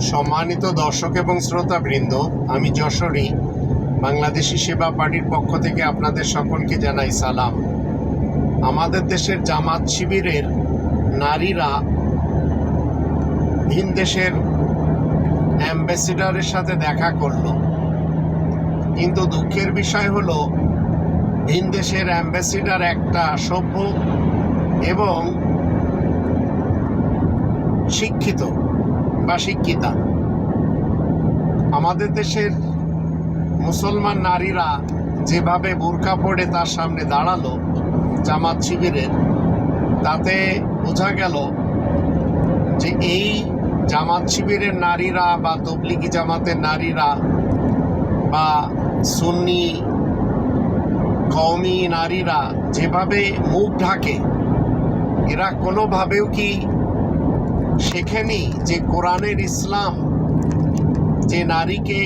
সম্মানিত দর্শক এবং শ্রোতাবৃন্দ, আমি যশোরী, বাংলাদেশি সেবা পার্টির পক্ষ থেকে আপনাদের সকলকে জানাই সালাম। আমাদের দেশের জামাত শিবিরের নারীরা ভিন দেশের অ্যাম্বাসিডারের সাথে দেখা করল। কিন্তু দুঃখের বিষয় হলো, ভিন দেশের অ্যাম্বাসিডার একটা সভ্য এবং শিক্ষিত। বা শিক্ষিতা আমাদের দেশের মুসলমান নারীরা যেভাবে বোরকা পরে তার সামনে দাঁড়াল জামাত শিবিরের, তাতে বোঝা গেল যে এই জামাত শিবিরের নারীরা বা তবলিগি জামাতের নারীরা বা সুন্নি কওমি নারীরা যেভাবে মুখ ঢাকে, এরা কোনোভাবেও কি শেখেনি যে কোরআনের ইসলাম যে নারীকে,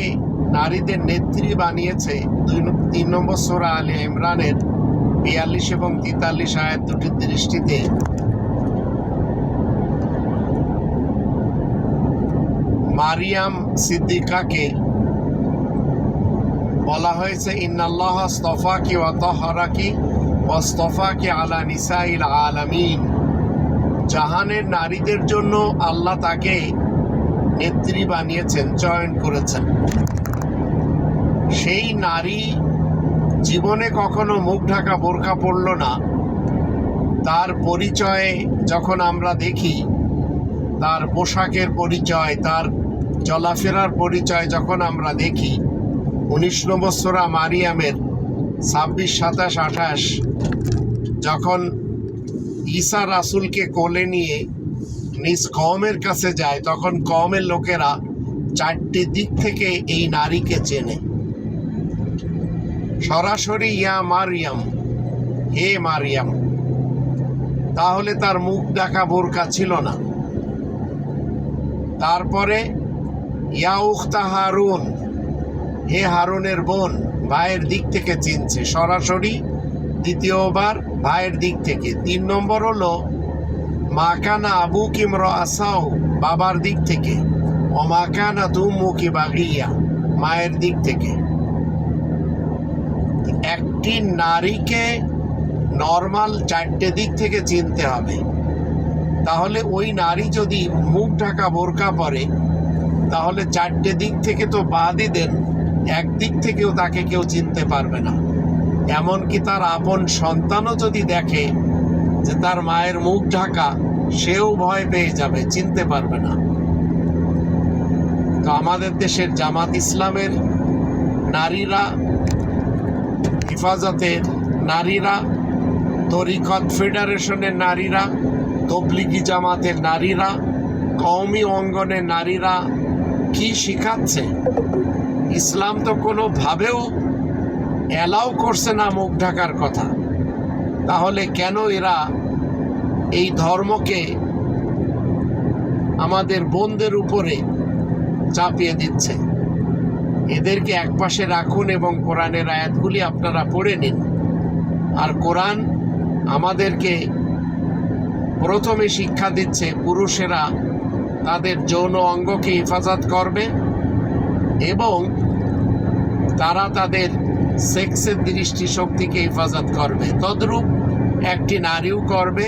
নারীদের নেত্রী বানিয়েছে, দুই তিন নম্বর সোরা আলে ইমরানের বিয়াল্লিশ এবং তেতাল্লিশ আয়াত দুটির দৃষ্টিতে মারিয়াম সিদ্দিকাকে বলা হয়েছে, ইন্নাল্লাহ স্তফাকি ওয়াতহরাকি ওয়াস্তফাকি আলা নিসাইল আলামিন। জাহানের নারীদের জন্য আল্লাহ তাকে নেত্রী বানিয়েছেন, চয়ন করেছেন। সেই নারী জীবনে কখনো মুখ ঢাকা বোরখা পড়ল না। তার পরিচয়ে যখন আমরা দেখি, তার পোশাকের পরিচয়, তার চলাফেরার পরিচয় যখন আমরা দেখি, উনিশ নম্বর সোরা মারিয়ামের ছাব্বিশ, সাতাশ, আঠাশ, যখন ঈসা রাসুলকে কোলে নিয়ে নিজ কমের কাছে যায়, তখন কমের লোকেরা চারটি দিক থেকে এই নারীকে চেনে। সরাসরি, ইয়া মারিয়াম, হে মারিয়াম, তাহলে তার মুখ দেখা বোরকা ছিল না। তারপরে, ইয়া উখতা হারুন, হে হারুনের বোন, ভাইয়ের দিক থেকে চিনছে। সরাসরি দ্বিতীয়বার ভাইয়ের দিক থেকে। তিন নম্বর হলো, মাকানা আবু কিমর আসাও বাবার দিক থেকে। ও মাকানা তুমুকি বাগিয়া, মায়ের দিক থেকে। একটি নারীকে নর্মাল চারটে দিক থেকে চিনতে হবে। তাহলে ওই নারী যদি মুখ ঢাকা বোরকা পরে, তাহলে চারটে দিক থেকে তো বাদই দেন, একদিক থেকেও তাকে কেউ চিনতে পারবে না। এমনকি তার আপন সন্তানও যদি দেখে যে তার মায়ের মুখ ঢাকা, সেও ভয় পেয়ে যাবে, চিনতে পারবে না। তো আমাদের দেশের জামাত ইসলামের নারীরা, হেফাজতের নারীরা, তরিকত ফেডারেশনের নারীরা, তবলিগি জামাতের নারীরা, কওমি অঙ্গনের নারীরা কি শিখাচ্ছে? ইসলাম তো কোনোভাবেও অ্যালাউ করছে না মুখ ঢাকার কথা। তাহলে কেন এরা এই ধর্মকে আমাদের বোনদের উপরে চাপিয়ে দিচ্ছে? এদেরকে একপাশে রাখুন এবং কোরআনের আয়াতগুলি আপনারা পড়ে নিন। আর কোরআন আমাদেরকে প্রথমে শিক্ষা দিচ্ছে, পুরুষেরা তাদের যৌন অঙ্গকে হেফাজত করবে এবং তারা তাদের সেক্সের দৃষ্টিশক্তিকে হেফাজত করবে। তদ্রূপ একটি নারীও করবে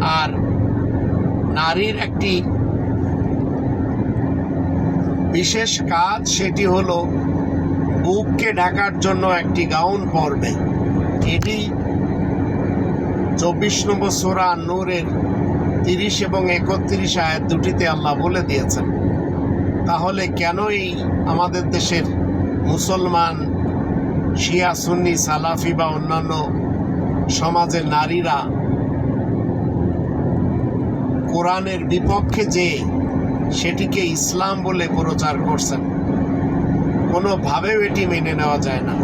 আর নারীর একটি বিশেষ কাজ সেটি হলো বুককে ঢাকার জন্য একটি গাউন পরবে। এটি চব্বিশ নম্বর সোরা নূরের তিরিশ এবং একত্রিশ আয়ের দুটিতে আল্লাহ বলে দিয়েছেন। তাহলে কেন এই আমাদের দেশের মুসলমান শিয়া, সুন্নি, সালাফি বা অন্যান্য সমাজের নারীরা কোরআনের বিপক্ষে যে সেটিকে ইসলাম বলে প্রচার করছেন, কোনোভাবেও এটি মেনে নেওয়া যায় না।